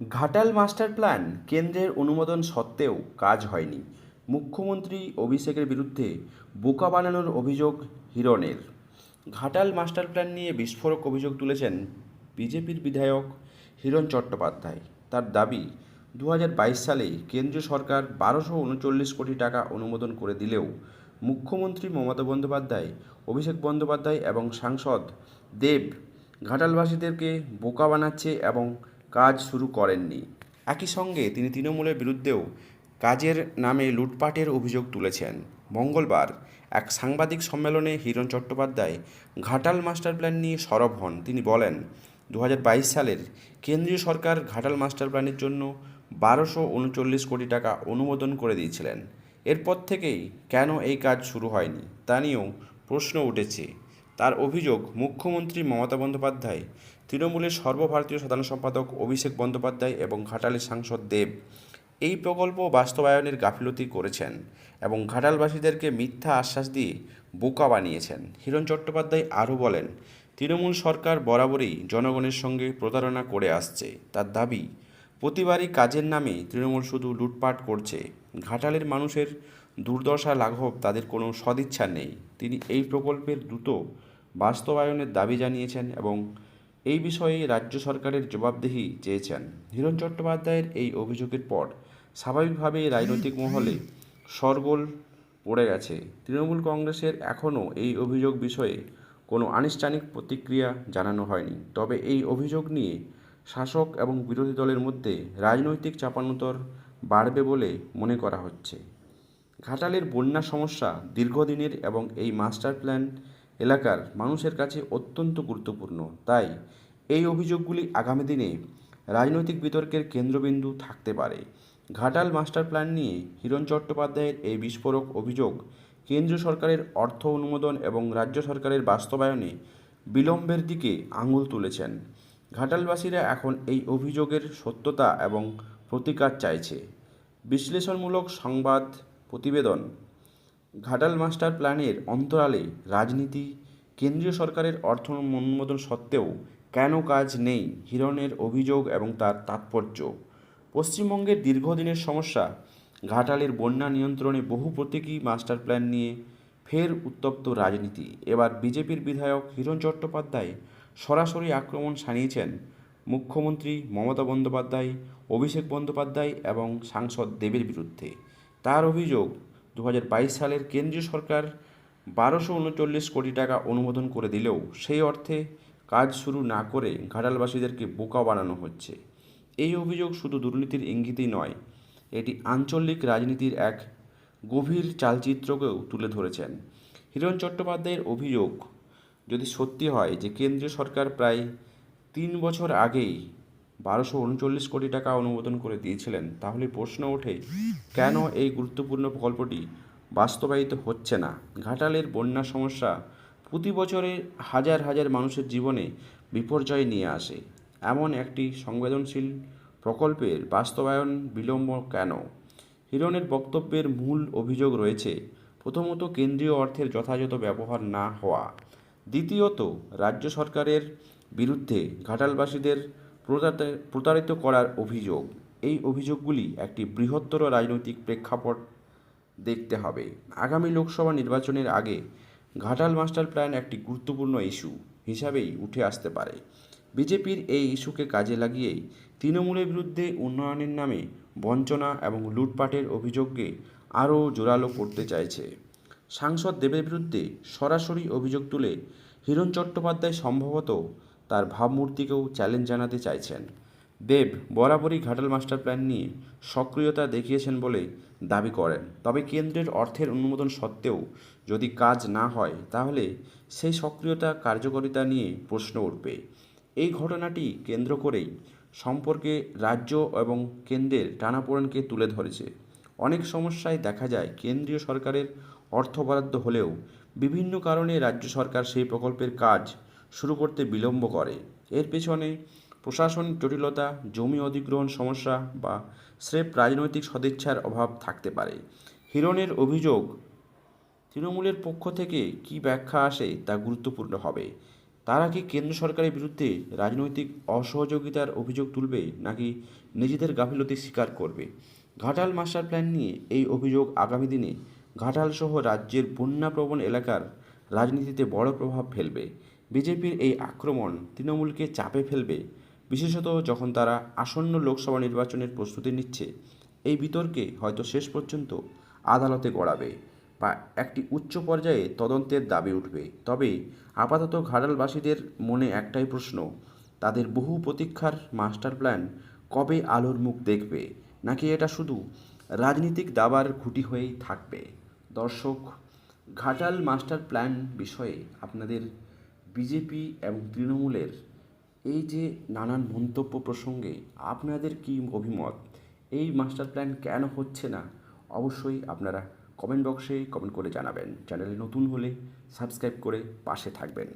Ghatal master plan কেন্দ্রের অনুমোদন সত্ত্বেও কাজ হয়নি। মুখ্যমন্ত্রী অভিষেকের বিরুদ্ধে বোকা বানানোর অভিযোগ হিরণের। ঘাটাল মাস্টার প্ল্যান নিয়ে বিস্ফোরক অভিযোগ তুলেছেন বিজেপির বিধায়ক হিরণ চট্টোপাধ্যায়। তার দাবি দু হাজার বাইশ সালে কেন্দ্রীয় সরকার বারোশো উনচল্লিশ কোটি টাকা অনুমোদন করে দিলেও মুখ্যমন্ত্রী মমতা বন্দ্যোপাধ্যায়, অভিষেক বন্দ্যোপাধ্যায় এবং সাংসদ দেব ঘাটালবাসীদেরকে বোকা বানাচ্ছে এবং কাজ শুরু করেননি। একই সঙ্গে তিনি তৃণমূলের বিরুদ্ধেও কাজের নামে লুটপাটের অভিযোগ তুলেছেন। মঙ্গলবার এক সাংবাদিক সম্মেলনে হিরণ চট্টোপাধ্যায় ঘাটাল মাস্টার প্ল্যান নিয়ে সরব হন। তিনি বলেন দু হাজার বাইশ সালের কেন্দ্রীয় সরকার ঘাটাল মাস্টার প্ল্যানের জন্য বারোশো উনচল্লিশ কোটি টাকা অনুমোদন করে দিয়েছিলেন। এরপর থেকেই কেন এই কাজ শুরু হয়নি তা নিয়েও প্রশ্ন উঠেছে। তার অভিযোগ, মুখ্যমন্ত্রী মমতা বন্দ্যোপাধ্যায়, তৃণমূলের সর্বভারতীয় সাধারণ সম্পাদক অভিষেক বন্দ্যোপাধ্যায় এবং ঘাটালের সাংসদ দেব এই প্রকল্প বাস্তবায়নের গাফিলতি করেছেন এবং ঘাটালবাসীদেরকে মিথ্যা আশ্বাস দিয়ে বোকা বানিয়েছেন। হিরণ চট্টোপাধ্যায় আরও বলেন, তৃণমূল সরকার বরাবরই জনগণের সঙ্গে প্রতারণা করে আসছে। তার দাবি, প্রতিবারই কাজের নামে তৃণমূল শুধু লুটপাট করছে। ঘাটালের মানুষের দুর্দশা, লাঘব তাদের কোনো সদিচ্ছা নেই। তিনি এই প্রকল্পের দ্রুত বাস্তবায়নের দাবি জানিয়েছেন এবং এই বিষয়ে রাজ্য সরকারের জবাবদিহি চেয়েছেন। হিরণ চট্টোপাধ্যায়ের এই অভিযোগের পর স্বাভাবিকভাবেই রাজনৈতিক মহলে শরগোল পড়ে গেছে। তৃণমূল কংগ্রেসের এখনও এই অভিযোগ বিষয়ে কোনো আনুষ্ঠানিক প্রতিক্রিয়া জানানো হয়নি। তবে এই অভিযোগ নিয়ে শাসক এবং বিরোধী দলের মধ্যে রাজনৈতিক চাপানোতর বাড়বে বলে মনে করা হচ্ছে। ঘাটালের বন্যা সমস্যা দীর্ঘদিনের এবং এই মাস্টার প্ল্যান এলাকার মানুষের কাছে অত্যন্ত গুরুত্বপূর্ণ। তাই এই অভিযোগগুলি আগামী দিনে রাজনৈতিক বিতর্কের কেন্দ্রবিন্দু থাকতে পারে। ঘাটাল মাস্টার প্ল্যান নিয়ে হিরণ চট্টোপাধ্যায়ের এই বিস্ফোরক অভিযোগ কেন্দ্রীয় সরকারের অর্থ অনুমোদন এবং রাজ্য সরকারের বাস্তবায়নে বিলম্বের দিকে আঙুল তুলেছেন। ঘাটালবাসীরা এখন এই অভিযোগের সত্যতা এবং প্রতিকার চাইছে। বিশ্লেষণমূলক সংবাদ প্রতিবেদন ঘাটাল মাস্টার প্ল্যানের অন্তরালে রাজনীতি, কেন্দ্রীয় সরকারের অর্থ অনুমোদন সত্ত্বেও কেন কাজ নেই হিরণের অভিযোগ এবং তার তাৎপর্য? পশ্চিমবঙ্গের দীর্ঘদিনের সমস্যা, ঘাটালের বন্যা নিয়ন্ত্রণে বহু প্রতীকী মাস্টার প্ল্যান নিয়ে ফের উত্তপ্ত রাজনীতি। এবার বিজেপির বিধায়ক হিরণ চট্টোপাধ্যায় সরাসরি আক্রমণ সানিয়েছেন মুখ্যমন্ত্রী মমতা বন্দ্যোপাধ্যায়, অভিষেক বন্দ্যোপাধ্যায় এবং সাংসদ দেবের বিরুদ্ধে। তার অভিযোগ দু হাজার বাইশ সালের কেন্দ্রীয় সরকার বারোশো উনচল্লিশ কোটি টাকা অনুমোদন করে দিলেও সেই অর্থে কাজ শুরু না করে ঘাটালবাসীদেরকে বোকা বানানো হচ্ছে। এই অভিযোগ শুধু দুর্নীতির ইঙ্গিতই নয়, এটি আঞ্চলিক রাজনীতির এক গভীর চালচিত্রকেও তুলে ধরেছেন। হিরণ চট্টোপাধ্যায়ের অভিযোগ যদি সত্যি হয় যে কেন্দ্রীয় সরকার প্রায় তিন বছর আগেই বারোশো উনচল্লিশ কোটি টাকা অনুমোদন করে দিয়েছিলেন। তাহলে প্রশ্ন ওঠে, কেন এই গুরুত্বপূর্ণ প্রকল্পটি বাস্তবায়িত হচ্ছে না? ঘাটালের বন্যা সমস্যা প্রতি বছরে হাজার হাজার মানুষের জীবনে বিপর্যয় নিয়ে আসে। এমন একটি সংবেদনশীল প্রকল্পের বাস্তবায়ন বিলম্ব কেন? হিরণের বক্তব্যের মূল অভিযোগ রয়েছে, প্রথমত কেন্দ্রীয় অর্থের যথাযথ ব্যবহার না হওয়া। দ্বিতীয়ত, রাজ্য সরকারের বিরুদ্ধে ঘাটালবাসীদের প্রতারিত- করার অভিযোগ। এই অভিযোগগুলি একটি বৃহত্তর রাজনৈতিক প্রেক্ষাপট দেখতে হবে। আগামী লোকসভা নির্বাচনের আগে ঘাটাল মাস্টার প্ল্যান একটি গুরুত্বপূর্ণ ইস্যু হিসাবেই উঠে আসতে পারে। বিজেপির এই ইস্যুকে কাজে লাগিয়েই তৃণমূলের বিরুদ্ধে উন্নয়নের নামে বঞ্চনা এবং লুটপাটের অভিযোগকে আরও জোরালো করতে চাইছে। সাংসদ দেবের বিরুদ্ধে সরাসরি অভিযোগ তুলে হিরণ চট্টোপাধ্যায় সম্ভবত তার ভাবমূর্তিকেও চ্যালেঞ্জ জানাতে চাইছেন। দেব বরাবরই ঘাটাল মাস্টার প্ল্যান নিয়ে সক্রিয়তা দেখিয়েছেন বলে দাবি করেন। তবে কেন্দ্রের অর্থের অনুমোদন সত্ত্বেও যদি কাজ না হয়, তাহলে সেই সক্রিয়তা কার্যকারিতা নিয়ে প্রশ্ন উঠবে। এই ঘটনাটি কেন্দ্র করেই সম্পর্কে রাজ্য এবং কেন্দ্রের টানাপোড়েনকে তুলে ধরেছে। অনেক সমস্যায় দেখা যায় কেন্দ্রীয় সরকারের অর্থ বরাদ্দ হলেও বিভিন্ন কারণে রাজ্য সরকার সেই প্রকল্পের কাজ শুরু করতে বিলম্ব করে। এর পেছনে প্রশাসনিক জটিলতা, জমি অধিগ্রহণ সমস্যা বা স্রেফ রাজনৈতিক সদিচ্ছার অভাব থাকতে পারে। হিরণের অভিযোগ, তৃণমূলের পক্ষ থেকে কী ব্যাখ্যা আসে তা গুরুত্বপূর্ণ হবে। তারা কি কেন্দ্র সরকারের বিরুদ্ধে রাজনৈতিক অসহযোগিতার অভিযোগ তুলবে নাকি নিজেদের গাফিলতি স্বীকার করবে? ঘাটাল মাস্টার প্ল্যান নিয়ে এই অভিযোগ আগামী দিনে ঘাটাল সহ রাজ্যের বন্যাপ্রবণ এলাকার রাজনীতিতে বড় প্রভাব ফেলবে। বিজেপির এই আক্রমণ তৃণমূলকে চাপে ফেলবে, বিশেষত যখন তারা আসন্ন লোকসভা নির্বাচনের প্রস্তুতি নিচ্ছে। এই বিতর্কে হয়তো শেষ পর্যন্ত আদালতে গড়াবে বা একটি উচ্চ পর্যায়ে তদন্তের দাবি উঠবে। তবে আপাতত ঘাটালবাসীদের মনে একটাই প্রশ্ন, তাদের বহু প্রতীক্ষার মাস্টার প্ল্যান কবে আলোর মুখ দেখবে? নাকি এটা শুধু রাজনীতিক দাবার খুঁটি হয়েই থাকবে? দর্শক, ঘাটাল মাস্টার প্ল্যান বিষয়ে আপনাদের বিজেপি এবং তৃণমূলের এই যে নানান মন্তব্য প্রসঙ্গে আপনাদের কি অভিমত? এই মাস্টার প্ল্যান কেন হচ্ছে না? অবশ্যই আপনারা কমেন্ট বক্সে কমেন্ট করে জানাবেন। চ্যানেলে নতুন হলে সাবস্ক্রাইব করে পাশে থাকবেন।